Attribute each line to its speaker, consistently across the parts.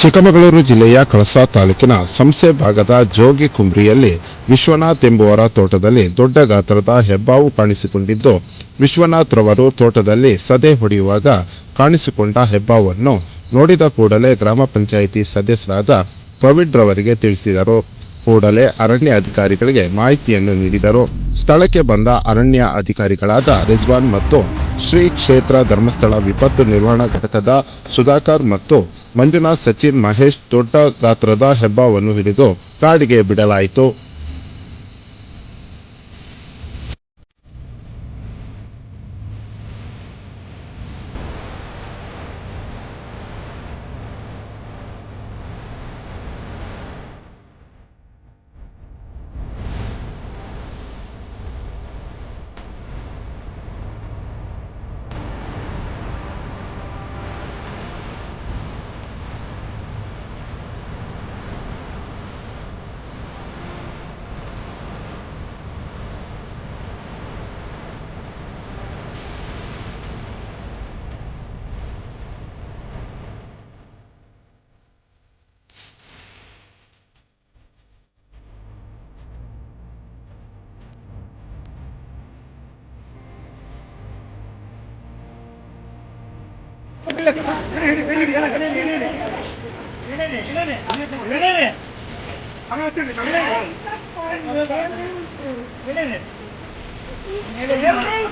Speaker 1: ಚಿಕ್ಕಮಗಳೂರು ಜಿಲ್ಲೆಯ ಕಳಸಾ ತಾಲೂಕಿನ ಸಂಸೆ ಭಾಗದ ಜೋಗಿ ಕುಂಬ್ರಿಯಲ್ಲಿ ವಿಶ್ವನಾಥ್ ಎಂಬುವರ ತೋಟದಲ್ಲಿ ದೊಡ್ಡ ಗಾತ್ರದ ಹೆಬ್ಬಾವು ಕಾಣಿಸಿಕೊಂಡಿದ್ದು, ವಿಶ್ವನಾಥ್ ರವರು ತೋಟದಲ್ಲಿ ಸದೆ ಹೊಡೆಯುವಾಗ ಕಾಣಿಸಿಕೊಂಡ ಹೆಬ್ಬಾವನ್ನು ನೋಡಿದ ಕೂಡಲೇ ಗ್ರಾಮ ಪಂಚಾಯಿತಿ ಸದಸ್ಯರಾದ ಪ್ರವೀಣ್ ರವರಿಗೆ ತಿಳಿಸಿದರು. ಕೂಡಲೇ ಅರಣ್ಯ ಅಧಿಕಾರಿಗಳಿಗೆ ಮಾಹಿತಿಯನ್ನು ನೀಡಿದರು. ಸ್ಥಳಕ್ಕೆ ಬಂದ ಅರಣ್ಯ ಅಧಿಕಾರಿಗಳಾದ ರಿಜ್ವಾನ್ ಮತ್ತು ಶ್ರೀ ಕ್ಷೇತ್ರ ಧರ್ಮಸ್ಥಳ ವಿಪತ್ತು ನಿರ್ವಹಣಾ ಘಟಕದ ಸುಧಾಕರ್ ಮತ್ತು ಮಂಜುನಾಥ್ ಸಚಿನ್ ಮಹೇಶ್ ದೊಡ್ಡ ಗಾತ್ರದ ಹೆಬ್ಬಾವನ್ನು ಹಿಡಿದು ಕಾಡಿಗೆ ಬಿಡಲಾಯಿತು.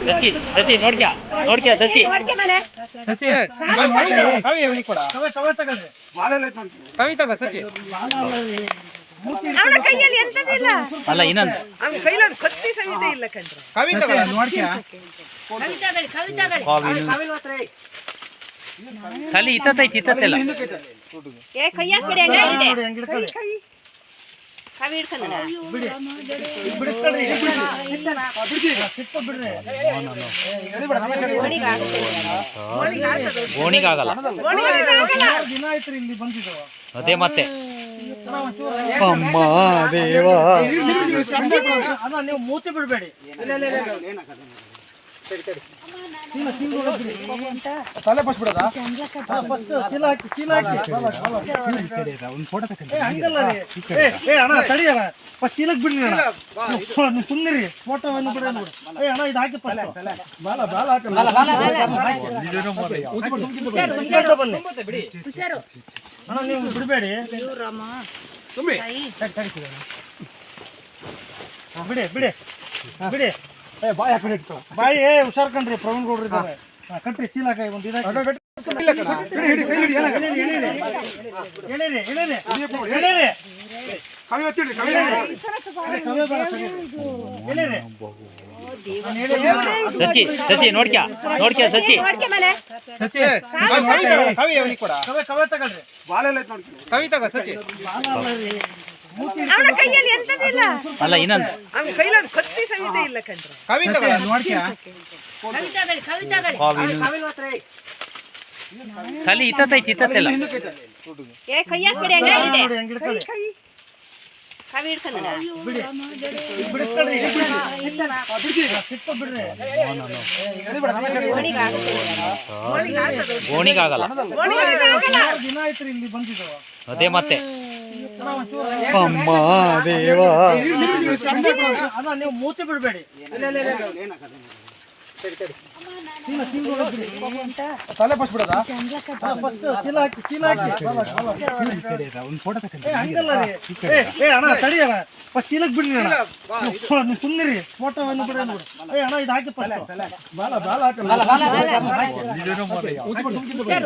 Speaker 2: ಸಚಿ ಸಚಿ ನೋಡ್ಕ್ಯಾ ನೋಡ್ಕ್ಯಾ ಸಚಿ
Speaker 3: ಅವನ ಕೈಯಲ್ಲಿ ಎಂತದಿಲ್ಲ
Speaker 2: ಅಲ್ಲ ಇನ್ನೊಂದು.
Speaker 4: ಅವ್ನ ಕೈಲೊಂದು ಕತ್ತಿ ಸಹಿತ ಇಲ್ಲ ಕಣ್ರ
Speaker 2: ಖಾಲಿ ಇತ್ತೈತಿ ಇತ್ತಲ್ಲ
Speaker 3: ಏ ಕವಿ
Speaker 2: ಓಣಿಗಾಗಲ್ಲ ಅದೇ ಮತ್ತೆ ಅಮ್ಮ ದೇವ
Speaker 5: ನೀವು ಮೂತಿ ಬಿಡಬೇಡಿ ತಲೆ ಫಸ್ಟ್ ಬಿಡದ ಫಸ್ಟ್ ಚೀಲ ಹಾಕಿ ಚೀಲ ಹಾಕಿ. ಏ, ಹಂಗಲ್ಲ. ರೀ ಏ, ಏ ಅಣ್ಣ ತಡಿ ಅಣ್ಣ. ಫಸ್ಟ್ ಚೀಲಕ್ ಬಿಡ್ರಿ ಅಣ್ಣ. ನೀವು ಸುಮ್ಮನಿರಿ ಫೋಟೋವನ್ನು ಬಿಡ ಏ ಅಣ್ಣ ಇದು ಹಾಕಿ ಫಸ್ಟ್ ಬಾಲ ಬಾಲ ಹಾಕಿ ಬನ್ನಿ. ಅಣ್ಣ ನೀವು ಬಿಡಬೇಡಿ. ಬಿಡಿ ಬಿಡಿ. ಬಿಡಿ. ಬಾಯಿ ಏ ಹುಷಾರ್ ಕಣ್ರಿ ಪ್ರವೀಣ್ ಗೌಡ್ರು ಇದ್ದಾರೆ ಚೀಲ ಕೈ ಒಂದು ಸಚಿ. ಕವೆ ಕವೆ.
Speaker 2: ಸಚಿ ಸಚಿ ನೋಡ್ಕ್ಯಾ ನೋಡ್ಕ್ಯಾ ಸಚಿ
Speaker 3: ನೋಡ್ಕೆ ಮನೆ
Speaker 5: ಕವೆ ಕವೆ ತಗೊಳ್ರಿ
Speaker 3: ಅವನ ಕೈಯಲ್ಲಿ
Speaker 2: ಅಲ್ಲ? ಇನ್ನೊಂದು. ಕಲಿ ಇತ್ತೈತಿ ಇತ್ತಲ್ಲ
Speaker 3: ಏ ಕೈಯಾಗ ಬಿಡಿ
Speaker 5: ಹಂಗ್
Speaker 3: ಕವಿ
Speaker 5: ಇಲ್ಲಿ ಬಂದಿದ್ದು.
Speaker 2: ಅದೇ ಮತ್ತೆ. ಅಮ್ಮ ದೇವ.
Speaker 5: ನೀವು ಮೂತಿ ಬಿಡಬೇಡಿ. ತಲೆ ಫಸ್ಟ್ ಬಿಡದ ಫಸ್ಟ್ ಚೀಲ ಹಾಕಿ ಚೀಲ ಹಾಕಿ. ಏ, ಹಂಗಲ್ಲ ರೀ. ಏ, ಅಣ್ಣ ತಡಿ ಅಣ್ಣ. ಫಸ್ಟ್ ಚೀಲಕ್ಕೆ ಬಿಡ್ರಿ ಅಣ್ಣ. ನೀವು ಸುಮ್ಮನಿರಿ ಫೋಟೋವನ್ನು ಬಿಡ ಏ ಅಣ್ಣ ಇದು ಹಾಕಿ ಫಸ್ಟ್ ಬಾಲ ಬಾಲ ಹಾಕಿ.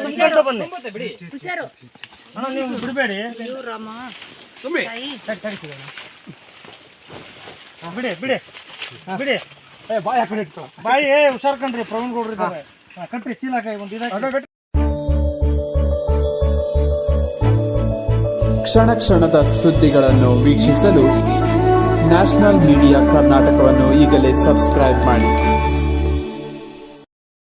Speaker 3: ಹುಷಾರು
Speaker 5: ಬನ್ನಿ.
Speaker 3: ಹುಷಾರು.
Speaker 5: ಅಣ್ಣ ನೀವು ಬಿಡಬೇಡಿ.
Speaker 3: ಕೈ
Speaker 5: ಬಿಡಿ ಬಿಡಿ. ಬಿಡಿ. ಬಾಯಿ ಏ ಹುಷಾರ್ ಕಣ್ರಿ ಪ್ರವೀಣ್ ಗೌಡ್ರು ಇದ್ದಾರೆ ಕಟ್ರಿ ಚೀಲ ಒಂದು.
Speaker 6: ಕ್ಷಣ ಕ್ಷಣದ ಸುದ್ದಿಗಳನ್ನು ವೀಕ್ಷಿಸಲು ನ್ಯಾಷನಲ್ ಮೀಡಿಯಾ ಕರ್ನಾಟಕವನ್ನು ಈಗಲೇ ಸಬ್ಸ್ಕ್ರೈಬ್ ಮಾಡಿ.